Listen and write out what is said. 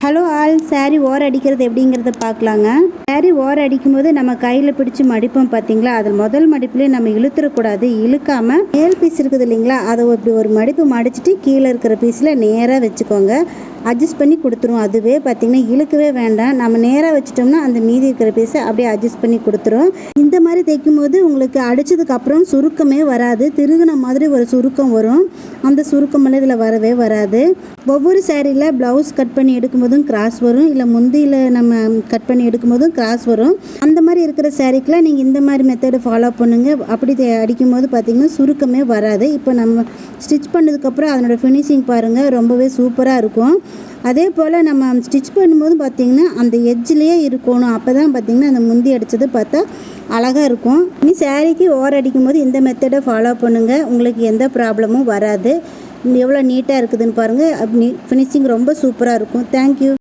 Hello all saree ஓர அடிக்கிறது எப்படிங்கிறத பார்க்கலாங்க. சாரி ஓர அடிக்கும் போது நம்ம கையில் பிடிச்சி மடிப்போம் பார்த்தீங்களா அதில் முதல் மடிப்புலேயே நம்ம இழுத்துறக்கூடாது இழுக்காமல் மேல் பீஸ் இருக்குது இல்லைங்களா? அதை இப்படி ஒரு மடிப்பு மடிச்சுட்டு கீழே இருக்கிற பீஸில் நேராக வச்சுக்கோங்க. அட்ஜஸ்ட் பண்ணி கொடுத்துரும். அதுவே பார்த்திங்கன்னா இழுக்கவே வேண்டாம். நம்ம நேராக வச்சிட்டோம்னா அந்த மீதி இருக்கிற பீஸை அப்படியே அட்ஜஸ்ட் பண்ணி கொடுத்துரும். இந்த மாதிரி தைக்கும் போது உங்களுக்கு அடித்ததுக்கப்புறம் சுருக்கமே வராது. திருகுன மாதிரி ஒரு சுருக்கம் வரும். அந்த சுருக்கமெல்லாம் இதில் வரவே வராது. ஒவ்வொரு சேரீயில் ப்ளவுஸ் கட் பண்ணி எடுக்கும்போதும் கிராஸ் வரும். இல்லை முந்தியில் நம்ம கட் பண்ணி எடுக்கும்போதும் கிராஸ் வரும். அந்த மாதிரி இருக்கிற சேரீக்கெலாம் நீங்கள் இந்த மாதிரி மெத்தடு ஃபாலோ பண்ணுங்கள் அப்படி தே- அடிக்கும்போது பார்த்திங்கன்னா சுருக்கமே வராது. இப்போ நம்ம ஸ்டிச் பண்ணதுக்கப்புறம் அதனோட ஃபினிஷிங் பாருங்கள் ரொம்பவே சூப்பராக இருக்கும். அதே போல் நம்ம ஸ்டிச் பண்ணும்போது பார்த்திங்கன்னா அந்த எஜ்ஜிலேயே இருக்கணும். அப்போ தான் பார்த்திங்கன்னா அந்த முந்தி அடித்தது பார்த்தா அழகாக இருக்கும். இனி சேரீக்கு ஓர் அடிக்கும் போது இந்த மெத்தடை ஃபாலோ பண்ணுங்கள் உங்களுக்கு எந்த ப்ராப்ளமும் வராது. எவ்வளோ நீட்டாக இருக்குதுன்னு பாருங்கள் ஃபினிஷிங் ரொம்ப சூப்பராக இருக்கும். தேங்க்யூ